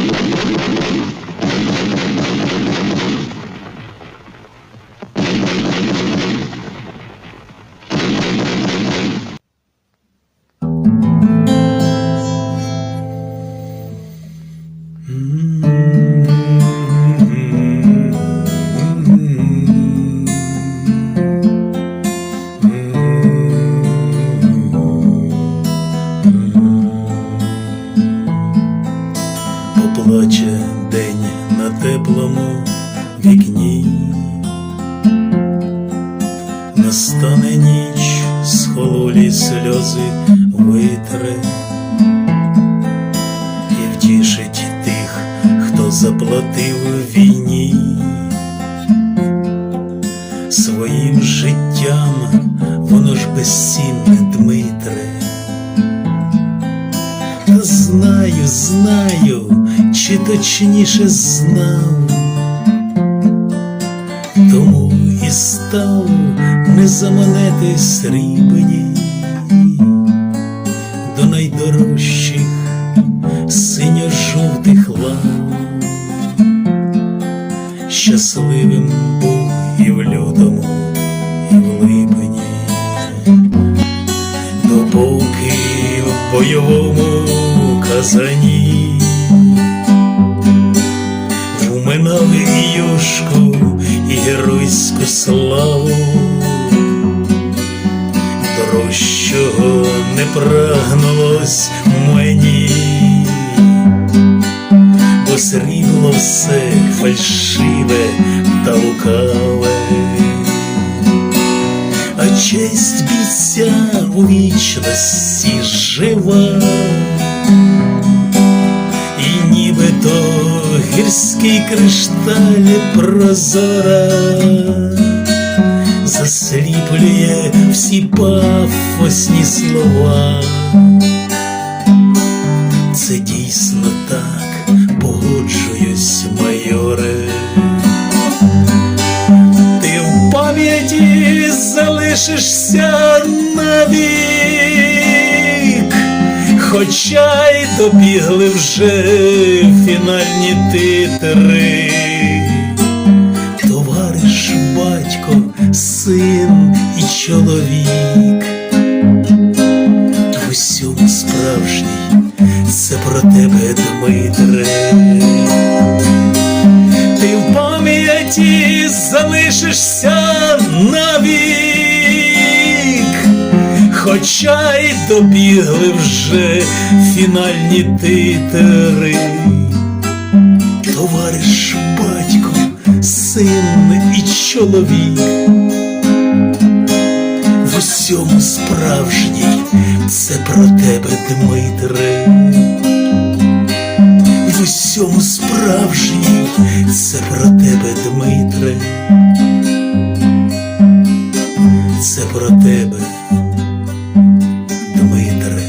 you. Поплаче день на теплому вікні, настане ніч, схололі сльози витре. І втішить тих, хто заплатив війні. Своїм життям, воно ж безцінне Дмитре. Та знаю, знаю, чи точніше знав, тому і став не заманети срібні. До найдорожчих синьо-жовтих лав. Щасливим був і в лютому, і в липні. Допоки в бойовому казані геройську славу, дорожчого не прагнулось мені, бо срібло все фальшиве та лукаве. А честь бійця у вічності жива, гірський кришталь прозора засліплює всі пафосні слова. Це дійсно так, погоджуюсь, майоре. Ти в пам'яті залишишся навік, хоча й добігли вже фінальні титри. Товариш, батько, син і чоловік. В усьому справжній, це про тебе, Дмитре ти в пам'яті залишишся навік, хоча й добігли вже фінальні титри. Товариш, батько, син і чоловік. В усьому справжній, це про тебе, Дмитре в усьому справжній, це про тебе, Дмитре, це про тебе, na mãe terra.